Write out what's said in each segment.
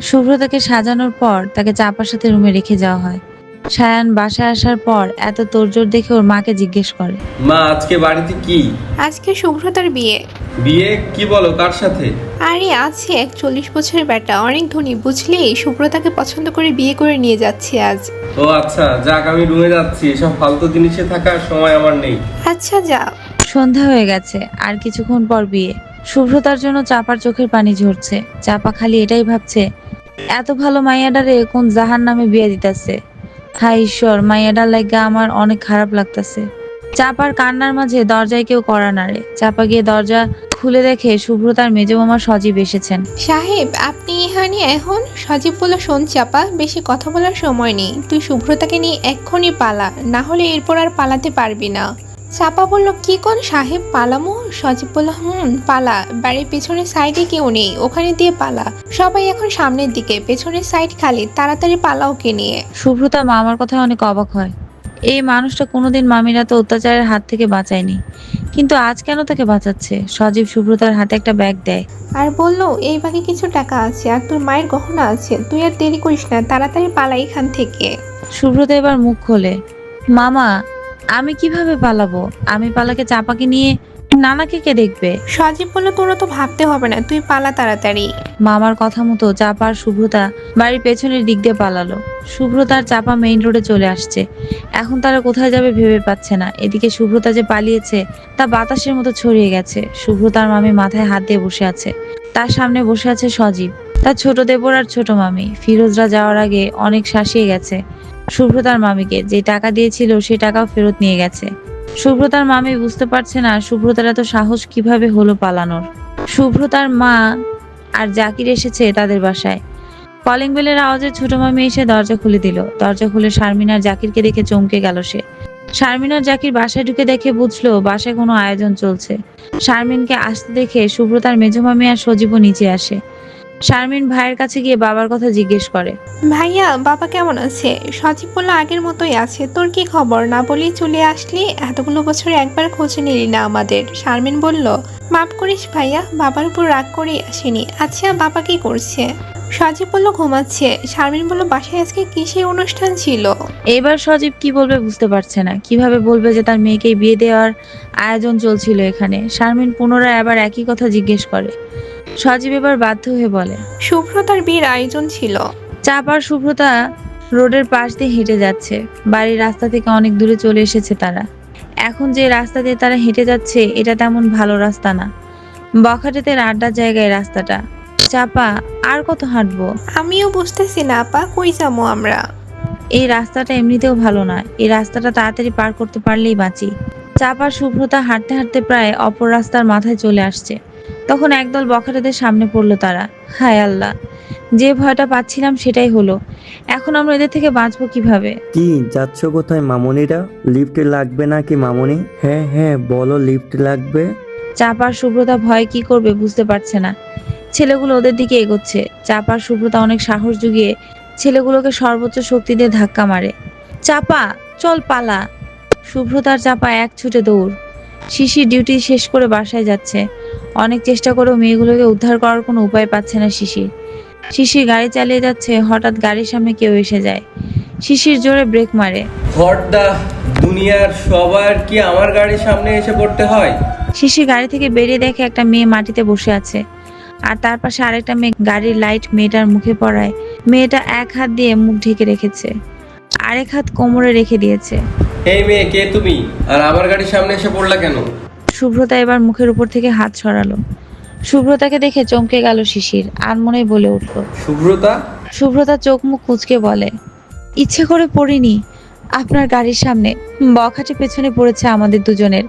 শুভ্রতাকে সাজানোর পর তাকে চাপার সাথে রুমে রেখে যাওয়া হয়। সায়ান বাসায় আসার পর এত তোড়জোড় দেখে ওর মাকে জিজ্ঞেস করে। মা আজকে বাড়িতে কি? আজকে শুভ্রতার বিয়ে। বিয়ে? কি বলো কার সাথে? আরে আছে এক চল্লিশ বছরের বেটা অনেক ধনী বুঝলি? শুভ্রতাকে পছন্দ করে বিয়ে করে নিয়ে যাচ্ছি আজ। ও আচ্ছা যাক আমি রুমে যাচ্ছি। এসব ফালতু জিনিসে থাকার সময় আমার নেই। আচ্ছা যা। সন্ধ্যা হয়ে গেছে আর কিছুক্ষণ পর বিয়ে। শুভ্রতার জন্য চাপার চোখের পানি ঝরছে। চাপা খালি এটাই ভাবছে এত ভালো মাইয়াডারে কোন জাহান নামে বিয়ে দিতেছে? হাই ঈশ্বর, মাইয়াডার লাগা আমার অনেক খারাপ লাগতেছে। চাপার কান্নার মাঝে দরজায় কেউ করা নাড়ে চাপা গিয়ে দরজা খুলে দেখে শুভ্রতার মেজ মামা সজীব এসেছেন। সাহেব, আপনি এখানে এখন সজীব বলল শোন চাপা, বেশি কথা বলার সময় নেই। তুই শুভ্রতাকে নিয়ে এক্ষুনি পালা, না হলে এরপর আর পালাতে পারবি না। চাপা বলল কি কোন সাহেব? পালামো সজীব বলল হুম পালা। বাড়ির পেছনের সাইডে কেউ নেই ওখানে দিয়ে পালা। সবাই এখন সামনের দিকে পেছনের সাইড খালি তাড়াতাড়ি পালা ওকে নিয়ে। শুভ্রতা মামার কথায় অনেক অবাক হয়। এই মানুষটা কোনোদিন মামিরা তো অত্যাচারের হাত থেকে বাঁচায়নি। কিন্তু আজ কেন তাকে বাঁচাচ্ছে? সজীব শুভ্রতার হাতে একটা ব্যাগ দেয়। আর বলল এই বাকি কিছু টাকা আছে আর তোর মায়ের গহনা আছে। তুই আর দেরি করিস না তাড়াতাড়ি পালা এখান থেকে। শুভ্রতা এবার মুখ খোলে। মামা আমি কীভাবে পালাবো? আমি পালাকে চাপাকে নিয়ে নানাকে কে দেখবে? সজীব বলল তোরও তো ভাবতে হবে না তুই পালা তাড়াতাড়ি। মামার কথা মতো চাপা আর শুভ্রতা বাড়ির পেছনের দিক দিয়ে পালালো। শুভ্রতা আর চাপা মেইন রোডে চলে আসছে। এখন তারা কোথায় যাবে ভেবে পাচ্ছে না। এদিকে শুভ্রতা যে পালিয়েছে তা বাতাসের মতো ছড়িয়ে গেছে। শুভ্রতার মামি মাথায় হাত দিয়ে বসে আছে। তার সামনে বসে আছে সজীব। তার ছোট দেবর আর ছোট মামি। ফিরোজরা যাওয়ার আগে অনেক শাসিয়ে গেছে। শুভ্রতার মামিকে। যে টাকা দিয়েছিল সে টাকাও ফেরত নিয়ে গেছে। শুভ্রতার মামি বুঝতে পারছে না শুভ্রতার এত সাহস কীভাবে হলো পালানোর। শুভ্রতার মা আর জাকির এসেছে তাদের বাসায়। কলিং বেলের আওয়াজে ছোট মামি এসে দরজা খুলে দিল। দরজা খুলে শারমিন আর জাকিরকে দেখে চমকে গেল সে। শারমিন আর জাকির বাসায় ঢুকে দেখে বুঝলো বাসায় কোনো আয়োজন চলছে। শারমিনকে আসতে দেখে সুব্রতার মেজো মামি আর সজীবও নিচে আসে। শারমিন ভাইয়ের কাছে গিয়ে বাবার কথা জিজ্ঞেস করে। ভাইয়া বাবা কেমন আছে? সজীব বলল আগের মতোই আছে। তোর কি খবর? না বলি চলে আসলি? এতগুলো বছর একবার খোঁজ নিলি না আমাদের। শারমিন বলল মাফ করিস ভাইয়া বাবার উপর রাগ করে আসেনি। আচ্ছা বাবা কি করছে? সজীব বলল ঘুমাচ্ছে। শারমিন বলল বাসায় আজকে কিসের অনুষ্ঠান ছিল? এবার সজীব কি বলবে বুঝতে পারছে না। কীভাবে বলবে যে তার মেয়েকে বিয়ে দেওয়ার আয়োজন চলছিল এখানে। শারমিন পুনরায় আবার একই কথা জিজ্ঞেস করে। সজীব এবার বাধ্য হয়ে বলে শুভ্রতার বিয়ের আয়োজন ছিল। চাপ আর শুভ্রতা রোডের পাশ দিয়ে হেঁটে যাচ্ছে। বাড়ির রাস্তা থেকে অনেক দূরে চলে এসেছে তারা। এখন যে রাস্তা দিয়ে তারা হেঁটে যাচ্ছে এটা তেমন ভালো রাস্তা না। বখাটেদের আড্ডার জায়গায় রাস্তাটা। চাপা আর কত হাঁটবো? আমিও বুঝতেছি না আপা কই যাব আমরা? এই রাস্তাটা এমনিতেও ভালো না। এই রাস্তাটা তাড়াতাড়ি পার করতে পারলেই বাঁচি। চাপা শুভ্রতা হাঁটতে হাঁটতে প্রায় অপর রাস্তার মাথায় চলে আসছে। তখন একদল বখাটেদের সামনে পড়ল তারা। হায় আল্লাহ যে ভয়টা পাচ্ছিলাম সেটাই হলো। এখন আমরা এদের থেকে বাঁচবো কীভাবে? কি যাচ্ছ কোথায় মামুনিরা? লিফট লাগবে নাকি মামুনি? হ্যাঁ হ্যাঁ বলো লিফট লাগবে। চাপার শুভ্রতা ভয় কি করবে বুঝতে পারছে না। ছেলেগুলো ওদের দিকে এগোচ্ছে। চাপার শুভ্রতা অনেক সাহস জুগিয়ে ছেলেগুলোকে সর্বোচ্চ শক্তি দিয়ে ধাক্কা মারে। চাপা চল পালা। শুভ্রতার চাপা এক ছুটে দৌড়। শিশির ডিউটি শেষ করে বাসায় যাচ্ছে। অনেক চেষ্টা করেও মেয়েগুলোকে উদ্ধার করার কোনো উপায় পাচ্ছে না শিশির। শিশির গাড়ি চালিয়ে যাচ্ছে হঠাৎ গাড়ির সামনে কেউ এসে যায়। শিশির জোরে ব্রেক মারে। দুনিয়ার সবার কি আমার গাড়ির সামনে এসে পড়তে হয়? শিশির গাড়ি থেকে বেরিয়ে দেখে একটা মেয়ে মাটিতে বসে আছে। আর তার পাশে আরেকটা মেয়ে গাড়ির লাইট মেয়েটার মুখে পড়ায়। মেয়েটা এক হাত দিয়ে মুখ ঢেকে রেখেছে। আরেক হাত কোমরে রেখে দিয়েছে। এই মেয়ে কে তুমি? আর আমার গাড়ির সামনে এসে পড়লা কেন? শুভ্রতা এবার মুখের উপর থেকে হাত সরালো। শুভ্রতাকে দেখে চমকে গেল শিশির আর মনেই বলে উঠল শুভ্রতা শুভ্রতা চোখ মুখ কুচকে বলে ইচ্ছে করে পড়িনি আপনার গাড়ির সামনে। বখাটে পেছনে পড়েছে আমাদের দুজনের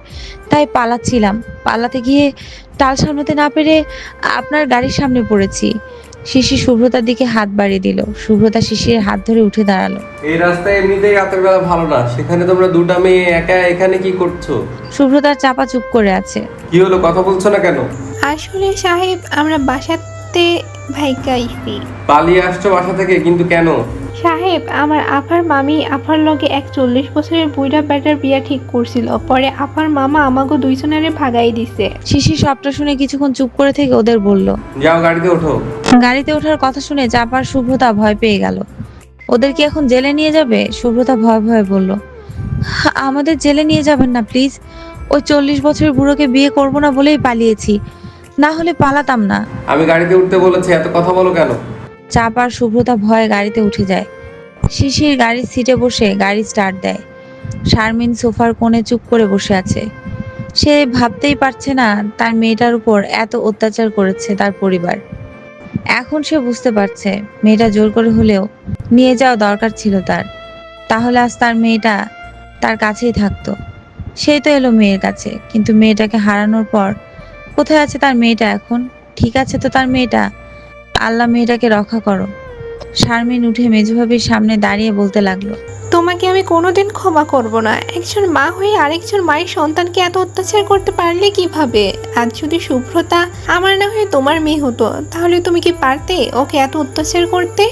তাই পালাচ্ছিলাম। পালাতে গিয়ে টাল সামলাতে না পেরে আপনার গাড়ির সামনে পড়েছি। শিশির শুভ্রতার দিকে হাত বাড়িয়ে দিল। শুভ্রতা শিশির হাত ধরে উঠে দাঁড়াল। এই রাস্তায় এমনিতেই রাতের বেলা ভালো না। সেখানে তোমরা দুটা মেয়ে একা এখানে কি করছ? শুভ্রতার চাপা চুপ করে আছে। কি হলো? কথা বলছো না কেন? আসলে সাহেব আমরা বাসাতে ভাইকা আইছি পালিয়ে আসছো বাসা থেকে কিন্তু কেন? সাহেব আমার আফার মামি আফার লগে এক চল্লিশ বছরের বুইড়া বেটার বিয়া ঠিক করছিল। পরে আফার মামা আমাকে দুইজনের ভাগাই দিছে। শিশির সবটা শুনে কিছুক্ষণ চুপ করে থেকে ওদের বলল যাও গাড়িতে ওঠো। গাড়িতে ওঠার কথা শুনে চাপার শুভ্রতা ভয় পেয়ে গেল। ওদের কি এখন জেলে নিয়ে যাবে? শুভ্রতা ভয় ভয়ে বলল আমাদের জেলে নিয়ে যাবেন না প্লিজ ওই চল্লিশ বছরের বুড়োকে বিয়ে করব না বলেই পালিয়েছি। না হলে পালাতাম না। আমি গাড়িতে উঠতে বলেছি এত কথা বলো কেন? চাপার শুভ্রতা ভয়ে গাড়িতে উঠে যায়। শিশির গাড়ির সিটে বসে গাড়ি স্টার্ট দেয়। শারমিন সোফার কোণে চুপ করে বসে আছে। সে ভাবতেই পারছে না তার মেয়েটার উপর এত অত্যাচার করেছে তার পরিবার। এখন সে বুঝতে পারছে, মেয়েটা জোর করে হলেও নিয়ে যাওয়া দরকার ছিল তার। তাহলে আজ তার মেয়েটা তার কাছেই থাকতো। সেই তো এলো মেয়ের কাছে, কিন্তু মেয়েটাকে হারানোর পর কোথায় আছে তার মেয়েটা এখন? ঠিক আছে তো তার মেয়েটা? আল্লাহ মেয়েটাকে রক্ষা করো। শারমিন উঠে মেজভাবির সামনে দাঁড়িয়ে বলতে লাগল, তোমাকে আমি কোনোদিন ক্ষমা করব না। একজন মা হয়ে আরেকজন মায়ের সন্তানকে এত অত্যাচার করতে পারলে কীভাবে? আজ যদি শুভ্রতা আমার না হয়ে তোমার মেয়ে হতো, তাহলে তুমি কি পারতে ওকে এত অত্যাচার করতে?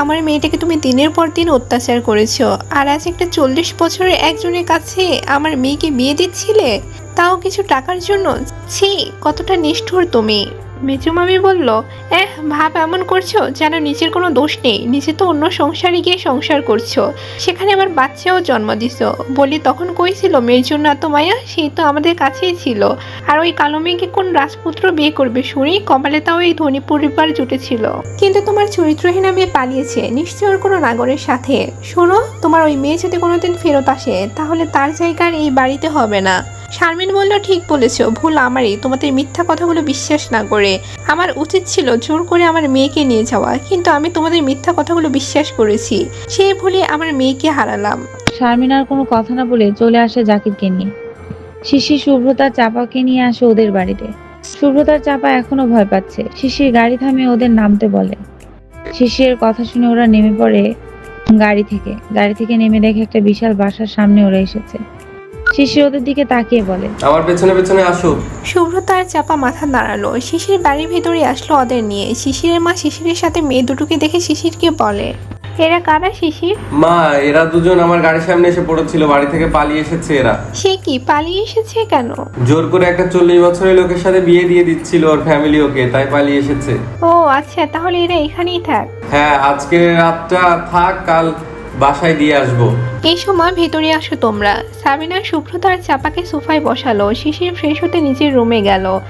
আমার মেয়েটাকে তুমি দিনের পর দিন অত্যাচার করেছ, আর আজ একটা চল্লিশ বছরের একজনের কাছে আমার মেয়েকে বিয়ে দিচ্ছিলে? তাও কিছু টাকার জন্য? ছি, কতটা নিষ্ঠুর তুমি। মেজু মামি বলল, এহ, ভাব এমন করছ, যেন নিজের কোনো দোষ নেই। নিজে তো অন্য সংসারে গিয়ে সংসার করছ। সেখানে আমার বাচ্চাও জন্ম দিছো। বলি, তখন কইছিল এত মায়া? সেই তো আমাদের কাছেই ছিল। আর ওই কালো মেয়েকে কোন রাজপুত্র বিয়ে করবে শুনি? কপালে তাও এই ধনী পরিবার জুটেছিল কিন্তু তোমার চরিত্রহীন মেয়ে পালিয়েছে। নিশ্চয় ওর কোনো নাগরের সাথে। শোনো, তোমার ওই মেয়ে যদি কোনোদিন ফেরত আসে, তাহলে তার জায়গার এই বাড়িতে হবে না। বলল ঠিক বলেছ, ভুল আমারই। তোমাদের মিথ্যা কথাগুলো বিশ্বাস না করে। আমার উচিত ছিল জোর করে আমার মেয়েকে নিয়ে যাওয়া, কিন্তু আমি তোমাদের মিথ্যা কথাগুলো বিশ্বাস করেছি। সেই ভুলে আমার মেয়েকে হারালাম। শারমিন আর কোনো কথা না বলে চলে আসে জাকিরকে নিয়ে। শিশির শুভ্রতার চাপাকে নিয়ে আসে ওদের বাড়িতে। শুভ্রতার চাপা এখনও ভয় পাচ্ছে। শিশির গাড়ি থামিয়ে ওদের নামতে বলে। শিশির কথা শুনে ওরা নেমে পড়ে গাড়ি থেকে। গাড়ি থেকে নেমে দেখে একটা বিশাল বাসার সামনে ওরা এসেছে। শিশির ওদের দিকে তাকিয়ে বলে আমার পেছনে পেছনে আসো। শুভ্রতা আর চাপা মাথা নাড়ালো। শিশির বাড়ির ভেতরে আসলো ওদের নিয়ে। শিশিরের মা শিশিরের সাথে মেয়ে দুটোকে দেখে শিশিরকে বলে এরা কারা শিশির? মা এরা দুজন আমার গাড়ির সামনে এসে পড়েছিল। বাড়ি থেকে পালিয়ে এসেছে এরা। সে কি পালিয়ে এসেছে কেন? জোর করে একটা চল্লিশ বছরের লোকের সাথে বিয়ে দিয়ে দিচ্ছিল ওর ফ্যামিলি ওকে তাই পালিয়ে এসেছে। ও আচ্ছা তাহলে এরা এখানেই থাক। হ্যাঁ আজকে রাতটা থাক কাল বাসায় দিয়ে আসব। এই সময় ভেতরে আসো তোমরা। সাবিনা শুভ্র তার চাপাকে সোফায় বসালো। শিশির ফ্রেশ হতে নিজের রুমে গেল।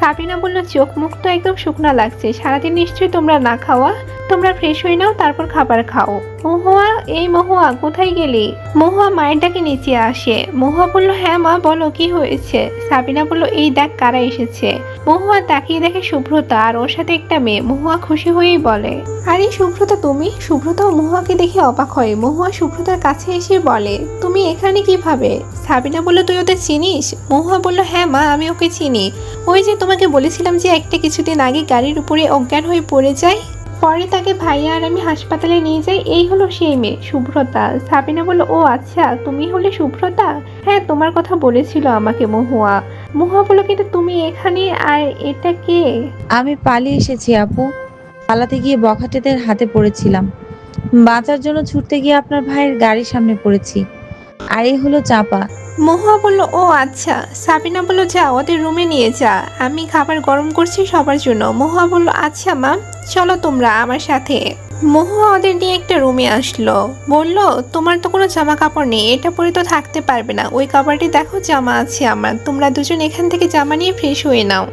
সাবিনা বলল, চোখ মুখ তো একদম শুকনা লাগছে। সারাদিন নিশ্চয়ই তোমরা না খাওয়া? তোমরা ফ্রেশ হয়ে নাও, তারপর খাবার খাও। মহুয়া, এই মহুয়া, কোথায় গেলি? মহুয়া মায়ের ডাকে নিচে আসে। মহুয়া বলল হ্যাঁ মা, বলো, কি হয়েছে? সাবিনা বলল, এই দেখ, কারা এসেছে? মহুয়া তাকিয়ে দেখে শুভ্রতা আর ওর সাথে একটা মেয়ে। মহুয়া খুশি হয়েই বলে, আরে শুভ্রতা তুমি? শুভ্রতা মহুয়াকে দেখে অবাক হয়। মহুয়া শুভ্রতার কাছে এসে বলে, তুমি এখানে কীভাবে? সাবিনা বলল, তুই ওদের চিনিস? মহুয়া বলল হ্যাঁ মা, আমি ওকে চিনি। ওই যে তোমাকে বলেছিলাম যে একটা কিছুদিন আগে গাড়ির উপরে অজ্ঞান হয়ে পড়ে যায় পরে তাকে ভাইয়া আর আমি হাসপাতালে নিয়ে যাই। এই হলো সেই মেয়ে শুভ্রতা সাবিনা বলল, ও আচ্ছা তুমি হলে শুভ্রতা হ্যাঁ তোমার কথা বলেছিল আমাকে মহুয়া। মহুয়া বলল, কিন্তু তুমি এখানে আর এটা কে? আমি পালিয়ে এসেছি, আপু। পালাতে গিয়ে বখাটেদের হাতে পড়েছিলাম। বাঁচার জন্য ছুটতে গিয়ে আপনার ভাইয়ের গাড়ির সামনে পড়েছি। আর এই হলো চাপা। মহুয়া বলল, ও আচ্ছা। সাবিনা বলল, যা, ওদের রুমে নিয়ে যা। আমি খাবার গরম করছি সবার জন্য। মহুয়া বলল আচ্ছা মা, চলো তোমরা আমার সাথে। মহুয়া ওদের নিয়ে একটা রুমে আসলো। বলল, তোমার তো কোনো জামা কাপড় নেই, এটা পরে তো থাকতে পারবে না। ওই কাপড়টি দেখো, জামা আছে আমার। তোমরা দুজন এখান থেকে জামা নিয়ে ফ্রেশ হয়ে নাও।